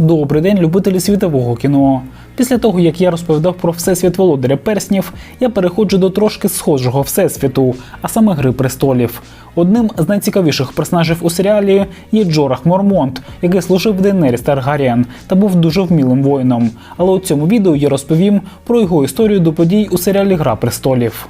Добрий день, любителі світового кіно. Після того, як я розповідав про всесвіт володаря перснів, я переходжу до трошки схожого всесвіту, а саме Гри престолів. Одним з найцікавіших персонажів у серіалі є Джорах Мормонт, який служив в Дейнеріс Таргаріан та був дуже вмілим воїном. Але у цьому відео я розповім про його історію до подій у серіалі Гра престолів.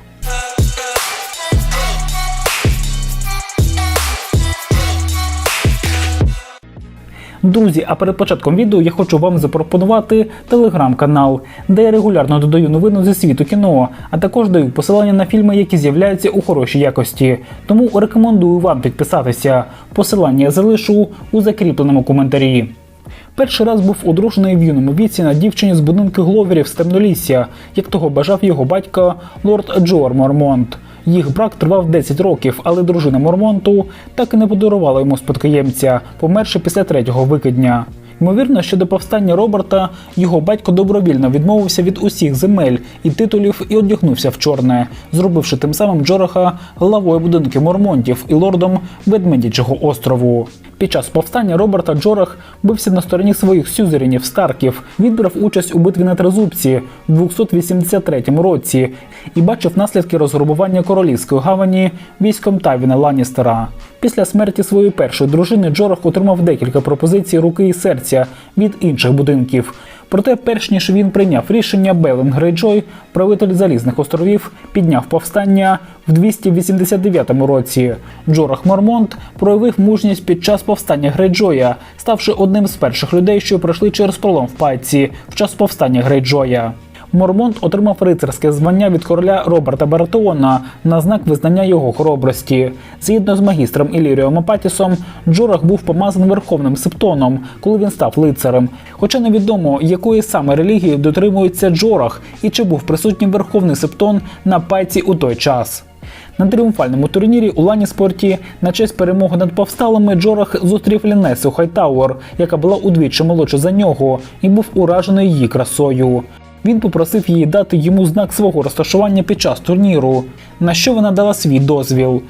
Друзі, а перед початком відео я хочу вам запропонувати телеграм-канал, де я регулярно додаю новини зі світу кіно, а також даю посилання на фільми, які з'являються у хорошій якості. Тому рекомендую вам підписатися. Посилання я залишу у закріпленому коментарі. Перший раз був одружений в юному віці на дівчині з будинку Гловерів з темнолісся, як того бажав його батько лорд Джоар Мормонт. Їх брак тривав 10 років, але дружина Мормонту так і не подарувала йому спадкоємця, померши після третього викидня. Ймовірно, що до повстання Роберта його батько добровільно відмовився від усіх земель і титулів і одягнувся в чорне, зробивши тим самим Джораха главою будинки Мормонтів і лордом Ведмедячого острову. Під час повстання Роберта Джорах бився на стороні своїх сюзеренів Старків. Він брав участь у битві на Тризубці в 283 році і бачив наслідки розграбування королівської гавані військом Тавіна Ланністера. Після смерті своєї першої дружини Джорах отримав декілька пропозицій руки і серця від інших будинків. Проте, перш ніж він прийняв рішення, Белен Грейджой, правитель залізних островів, підняв повстання в 289 році. Джорах Мормонт проявив мужність під час повстання Грейджоя, ставши одним з перших людей, що пройшли через пролом в пайці в час повстання Грейджоя. Мормонт отримав рицарське звання від короля Роберта Баратеона на знак визнання його хоробрості. Згідно з магістром Іліріом Апатісом, Джорах був помазаний верховним септоном, коли він став лицарем. Хоча невідомо, якої саме релігії дотримується Джорах і чи був присутній верховний септон на пайці у той час. На тріумфальному турнірі у Ланіспорті на честь перемоги над повсталими Джорах зустрів Лінесу Хайтауер, яка була удвічі молодша за нього, і був уражений її красою. Він попросив її дати йому знак свого розташування під час турніру, на що вона дала свій дозвіл.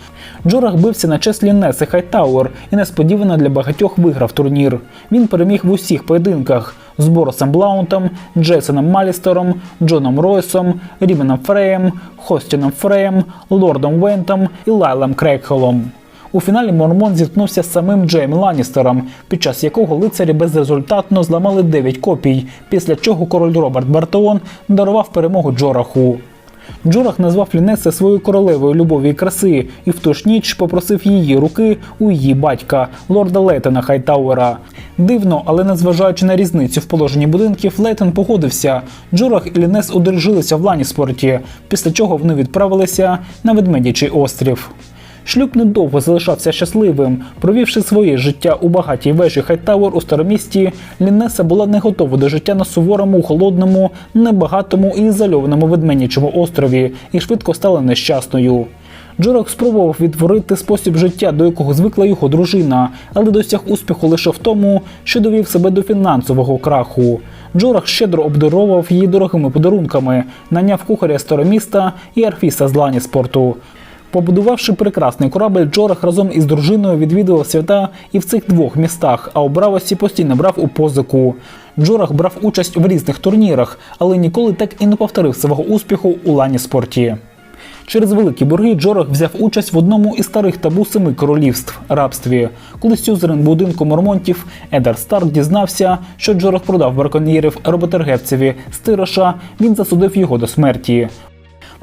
Джорах бився на честь Лінеси Хайтауер і несподівано для багатьох виграв турнір. Він переміг в усіх поєдинках з Боросом Блаунтом, Джейсоном Малістером, Джоном Ройсом, Ріменом Фреєм, Хостіном Фреєм, Лордом Вентом і Лайлем Крейкхолом. У фіналі Мормон зіткнувся з самим Джейм Ланністером, під час якого лицарі безрезультатно зламали 9 копій, після чого король Роберт Бартеон дарував перемогу Джораху. Джорах назвав Лінесе своєю королевою любові і краси, і в ту ж ніч попросив її руки у її батька, лорда Лейтена Хайтауера. Дивно, але незважаючи на різницю в положенні будинків, Лейтен погодився. Джорах і Лінес одружилися в Ланіспорті, після чого вони відправилися на Ведмедячий острів. Шлюб недовго залишався щасливим. Провівши своє життя у багатій вежі Хайтауер у старомісті, Лінеса була не готова до життя на суворому, холодному, небагатому і ізольованому ведменячому острові і швидко стала нещасною. Джорах спробував відтворити спосіб життя, до якого звикла його дружина, але досяг успіху лише в тому, що довів себе до фінансового краху. Джорах щедро обдаровував її дорогими подарунками, наняв кухаря староміста і арфіса з Ланіспорту. Побудувавши прекрасний корабель, Джорах разом із дружиною відвідував свята і в цих двох містах, а у Бравосі постійно брав у позику. Джорах брав участь в різних турнірах, але ніколи так і не повторив свого успіху у лані-спорті. Через великі борги Джорах взяв участь в одному із старих табу семи королівств рабстві. Коли сюзерен будинку мормонтів Едар Старк дізнався, що Джорах продав браконьєрів роботергевцеві з Тироша, він засудив його до смерті.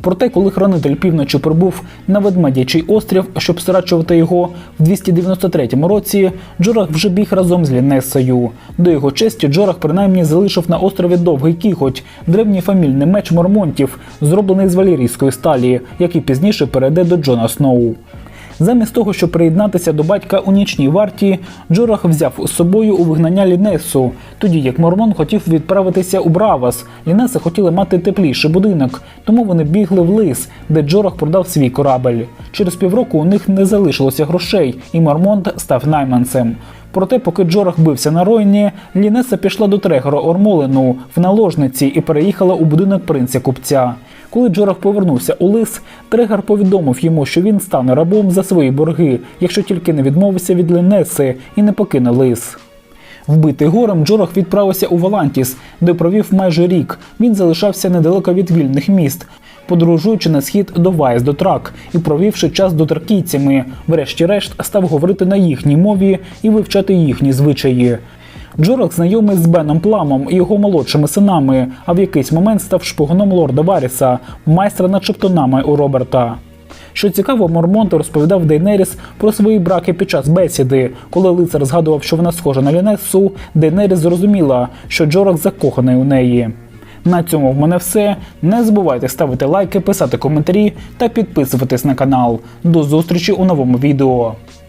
Проте, коли хранитель півночі прибув на Ведмедячий острів, щоб страчувати його в 293 році, Джорах вже біг разом з Лінесою. До його честі Джорах принаймні залишив на острові довгий кіхоть, древній фамільний меч мормонтів, зроблений з валірійської сталі, який пізніше перейде до Джона Сноу. Замість того, щоб приєднатися до батька у нічній варті, Джорах взяв з собою у вигнання Лінесу, тоді як Мормон хотів відправитися у Бравас. Лінеса хотіла мати тепліший будинок, тому вони бігли в лис, де Джорах продав свій корабель. Через півроку у них не залишилося грошей, і Мормонт став найманцем. Проте, поки Джорах бився на Ройні, Лінеса пішла до Трегора Ормолену в наложниці і переїхала у будинок принця купця. Коли Джорах повернувся у лис, Трегар повідомив йому, що він стане рабом за свої борги, якщо тільки не відмовиться від Лінеси і не покине лис. Вбитий горем, Джорах відправився у Валантіс, де провів майже рік. Він залишався недалеко від вільних міст, подорожуючи на схід до Вайс до Трак і провівши час з дотракійцями, врешті-решт став говорити на їхній мові і вивчати їхні звичаї. Джорах знайомий з Беном Пламом і його молодшими синами, а в якийсь момент став шпигуном лорда Варіса, майстра над шептунами у Роберта. Що цікаво, Мормонт розповідав Дейнеріс про свої браки під час бесіди. Коли лицар згадував, що вона схожа на Лінесу, Дейнеріс зрозуміла, що Джорах закоханий у неї. На цьому в мене все. Не забувайте ставити лайки, писати коментарі та підписуватись на канал. До зустрічі у новому відео.